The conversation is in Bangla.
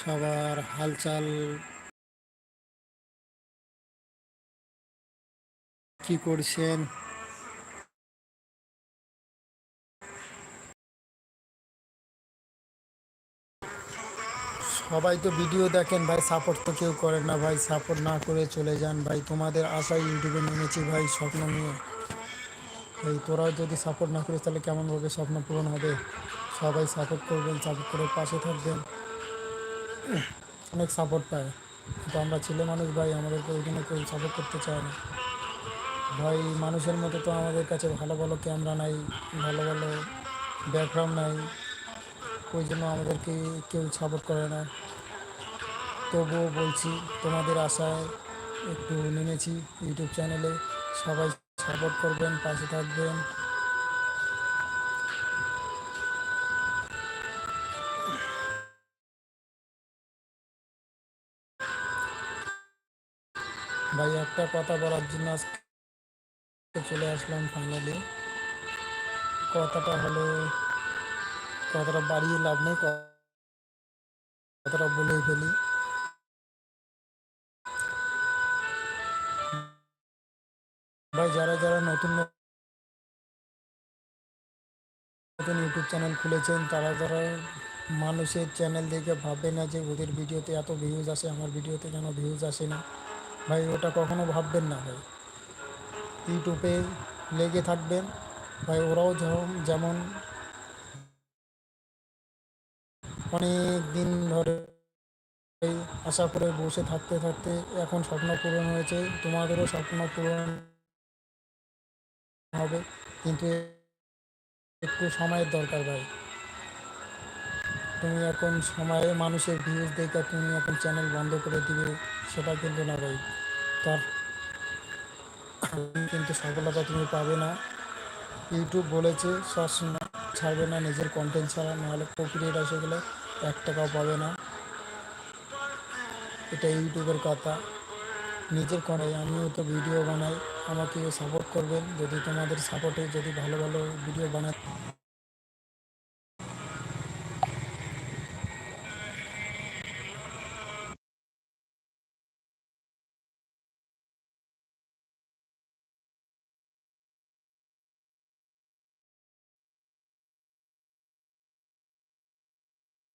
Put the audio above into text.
সবার হালচাল কি করছেন? সবাই তো ভিডিও দেখেন ভাই সাপোর্ট তো কেউ করেন না ভাই সাপোর্ট না করে চলে যান ভাই। তোমাদের আশায় ইউটিউবে নেমেছি ভাই, স্বপ্ন নিয়ে। এই তোরাও যদি সাপোর্ট না করিস তাহলে কেমনভাবে স্বপ্ন পূরণ হবে? সবাই সাপোর্ট করবেন সাপোর্ট করে পাশে থাকবেন। অনেক সাপোর্ট পায়। কিন্তু আমরা ছেলে মানুষ ভাই, আমাদেরকে ওইখানে কেউ সাপোর্ট করতে চায় না। ভাই, মানুষের মতো তো আমাদের কাছে ভালো ভালো ক্যামেরা নাই, ভালো ভালো ব্যাকগ্রাউন্ড নাই। ওই জন্য আমাদেরকে কেউ সাপোর্ট করে না। তবুও বলছি, তোমাদের আশায় একটু নেমেছি ইউটিউব চ্যানেলে সবাই সাপোর্ট করবেন, পাশে থাকবেন। ভাই, একটা কথা বলার জন্য আজকে চলে আসলাম ফাইনালি কথাটা হলো, কথাটা বাড়িয়ে লাভ নেই, কথাটা বলেই ফেলি। ভাই, যারা যারা নতুন নতুন ইউটিউব চ্যানেল খুলেছেন, তারা যারা মানুষের চ্যানেল দেখে ভাববে না যে ওদের ভিডিওতে এত ভিউজ আসে, আমার ভিডিওতে কেন ভিউজ আসে না। ভাই, ওটা কখনো ভাববেন না ভাই। ইউটিউবে লেগে থাকবেন। ভাই, ওরাও যেমন যেমন অনেক দিন ধরে আশা করে বসে থাকতে থাকতে এখন স্বপ্ন পূরণ হয়েছে। তোমাদেরও স্বপ্ন পূরণ হবে। কিন্তু একটু সময়ের দরকার ভাই। তুমি এখন সময়ে মানুষের ভিউজ দেখে তুমি এখন চ্যানেল বন্ধ করে দিবে, সেটা কিন্তু না ভাই। তার কিন্তু সফলতা তুমি পাবে না। ইউটিউব বলেছে সবসময় ছাড়বে না নিজের কন্টেন্ট ছাড়া, নাহলে কপিরাইট এসে গেলে এক টাকাও পাবে না। এটা ইউটিউবের কথা। নিজের করে আমিও তো ভিডিও বানাই আমাকে সাপোর্ট করবেন। যদি তোমাদের সাপোর্টে যদি ভালো ভালো ভিডিও বানাই